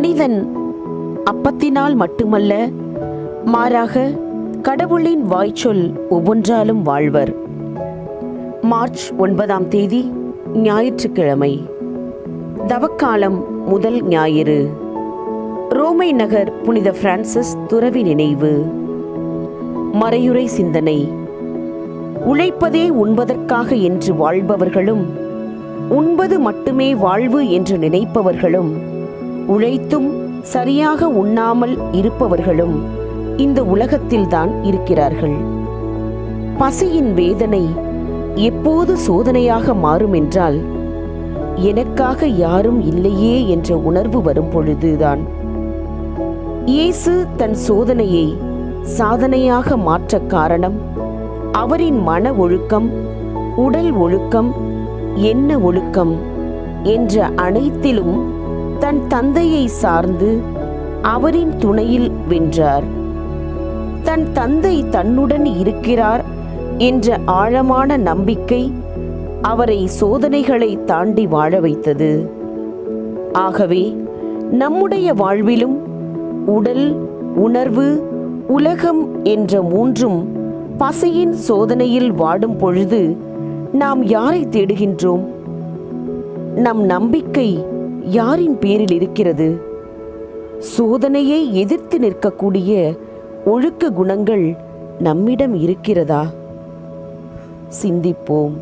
மனிதன் அப்பத்தினால் மட்டுமல்ல மாறாக கடவுளின் வாய்ச்சொல் ஒவ்வொன்றாலும் வாழ்வர். மார்ச் ஒன்பதாம் தேதி ஞாயிற்றுக்கிழமை. தவக்காலம் முதல் ஞாயிறு. ரோமை நகர் புனித பிரான்சிஸ் துறவி நினைவு. மறையுறை சிந்தனை. உழைப்பதே உண்பதற்காக என்று வாழ்பவர்களும் உண்பது மட்டுமே வாழ்வு என்று நினைப்பவர்களும் உழைத்தும் சரியாக உண்ணாமல் இருப்பவர்களும் இந்த உலகத்தில்தான் இருக்கிறார்கள். பசியின் வேதனை எப்போது சோதனையாக மாறும் என்றால் எனக்காக யாரும் இல்லையே என்ற உணர்வு வரும் பொழுதுதான் இயேசு தன் சோதனையை சாதனையாக மாற்ற காரணம் அவரின் மன ஒழுக்கம் உடல் ஒழுக்கம் எண்ண ஒழுக்கம் என்ற அனைத்திலும் தன் தந்தையை சார்ந்து அவரின் துணையில் வென்றார். தன் தந்தை தன்னுடன் இருக்கிறார் என்ற ஆழமான நம்பிக்கை அவரை சோதனைகளை தாண்டி வாழ வைத்தது. ஆகவே நம்முடைய வாழ்விலும் உடல் உணர்வு உலகம் என்ற மூன்றும் பசியின் சோதனையில் வாடும் பொழுது நாம் யாரை தேடுகின்றோம்? நம் நம்பிக்கை யாரின் பேரில் இருக்கிறது? சோதனையை எதிர்த்து நிற்கக்கூடிய ஒழுக்க குணங்கள் நம்மிடம் இருக்கிறதா? சிந்திப்போம்.